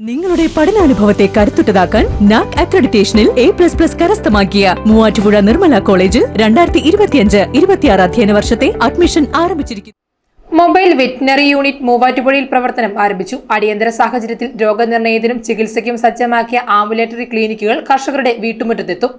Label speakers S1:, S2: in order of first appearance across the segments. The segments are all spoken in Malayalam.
S1: നിങ്ങളുടെ പഠനാനുഭവത്തെ കരുത്തുറ്റതാക്കാൻ നാക് അക്രഡിറ്റേഷനിൽ എ പ്ലസ് പ്ലസ് കരസ്ഥമാക്കിയ മൂവാറ്റുപുഴ നിർമ്മല കോളേജിൽ രണ്ടായിരത്തി ഇരുപത്തിയഞ്ച് ഇരുപത്തിയാറ് അധ്യയന വർഷത്തെ അഡ്മിഷൻ ആരംഭിച്ചിരിക്കുന്നു.
S2: മൊബൈൽ വെറ്റിനറി യൂണിറ്റ് മൂവാറ്റുപുഴയിൽ പ്രവർത്തനം ആരംഭിച്ചു. അടിയന്തര സാഹചര്യത്തിൽ രോഗനിർണയത്തിനും ചികിത്സയ്ക്കും സജ്ജമാക്കിയ ആംബുലേറ്ററി ക്ലിനിക്കുകൾ കർഷകരുടെ വീട്ടുമുറ്റത്തെത്തും.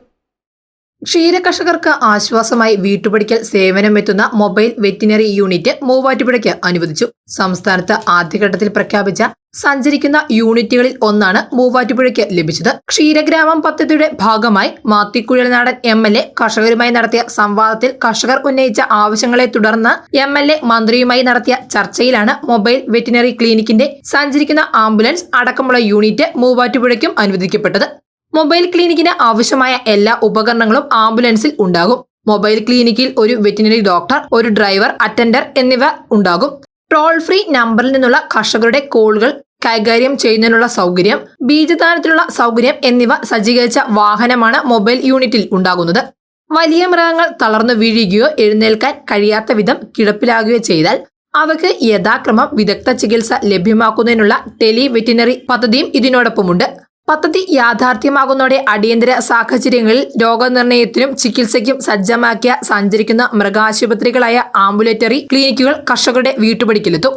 S2: ക്ഷീര കർഷകർക്ക് ആശ്വാസമായി വീട്ടുപടിക്കൽ സേവനം എത്തുന്ന മൊബൈൽ വെറ്റിനറി യൂണിറ്റ് മൂവാറ്റുപുഴയ്ക്ക് അനുവദിച്ചു. സംസ്ഥാനത്ത് ആദ്യഘട്ടത്തിൽ പ്രഖ്യാപിച്ച സഞ്ചരിക്കുന്ന യൂണിറ്റുകളിൽ ഒന്നാണ് മൂവാറ്റുപുഴയ്ക്ക് ലഭിച്ചത്. ക്ഷീരഗ്രാമം പദ്ധതിയുടെ ഭാഗമായി മാത്തിക്കുഴൽനാടൻ എം എൽ എ കർഷകരുമായി നടത്തിയ സംവാദത്തിൽ കർഷകർ ഉന്നയിച്ച ആവശ്യങ്ങളെ തുടർന്ന് എം എൽ എ മന്ത്രിയുമായി നടത്തിയ ചർച്ചയിലാണ് മൊബൈൽ വെറ്റിനറി ക്ലിനിക്കിന്റെ സഞ്ചരിക്കുന്ന ആംബുലൻസ് അടക്കമുള്ള യൂണിറ്റ് മൂവാറ്റുപുഴയ്ക്കും അനുവദിക്കപ്പെട്ടത്. മൊബൈൽ ക്ലിനിക്കിന് ആവശ്യമായ എല്ലാ ഉപകരണങ്ങളും ആംബുലൻസിൽ ഉണ്ടാകും. മൊബൈൽ ക്ലിനിക്കിൽ ഒരു വെറ്റിനറി ഡോക്ടർ ഒരു ഡ്രൈവർ അറ്റൻഡർ എന്നിവ ഉണ്ടാകും. ടോൾ ഫ്രീ നമ്പറിൽ നിന്നുള്ള കർഷകരുടെ കോളുകൾ കൈകാര്യം ചെയ്യുന്നതിനുള്ള സൗകര്യം ബീജദാനത്തിനുള്ള സൗകര്യം എന്നിവ സജ്ജീകരിച്ച വാഹനമാണ് മൊബൈൽ യൂണിറ്റിൽ ഉണ്ടാകുന്നത്. വലിയ മൃഗങ്ങൾ തളർന്നു വീഴുകയോ എഴുന്നേൽക്കാൻ കഴിയാത്ത വിധം കിടപ്പിലാകുകയോ ചെയ്താൽ അവയ്ക്ക് യഥാക്രമം വിദഗ്ധ ചികിത്സ ലഭ്യമാക്കുന്നതിനുള്ള ടെലി വെറ്റിനറി പദ്ധതിയും ഇതിനോടൊപ്പമുണ്ട്. പദ്ധതി യാഥാർത്ഥ്യമാകുന്നതോടെ അടിയന്തര സാഹചര്യങ്ങളിൽ രോഗനിർണയത്തിനും ചികിത്സയ്ക്കും സജ്ജമാക്കിയ സഞ്ചരിക്കുന്ന മൃഗാശുപത്രികളായ ആംബുലേറ്ററി ക്ലിനിക്കുകൾ കർഷകരുടെ വീട്ടുപടിക്കലെത്തും.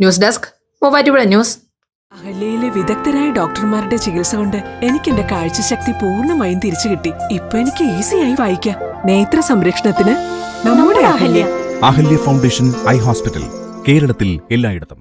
S2: News desk Muvattupuzha news.
S3: അഹല്യയിലെ വിദഗ്ധരായ ഡോക്ടർമാരുടെ ചികിത്സ കൊണ്ട് എനിക്ക് എന്റെ കാഴ്ചശക്തി പൂർണമായും തിരിച്ചു കിട്ടി. ഇപ്പൊ എനിക്ക് ഈസിയായി വായിക്കാം. നേത്ര സംരക്ഷണത്തിന് നമ്മുടെ Ahalya.
S4: Ahalya foundation eye hospital കേരളത്തിൽ എല്ലായിടത്തും.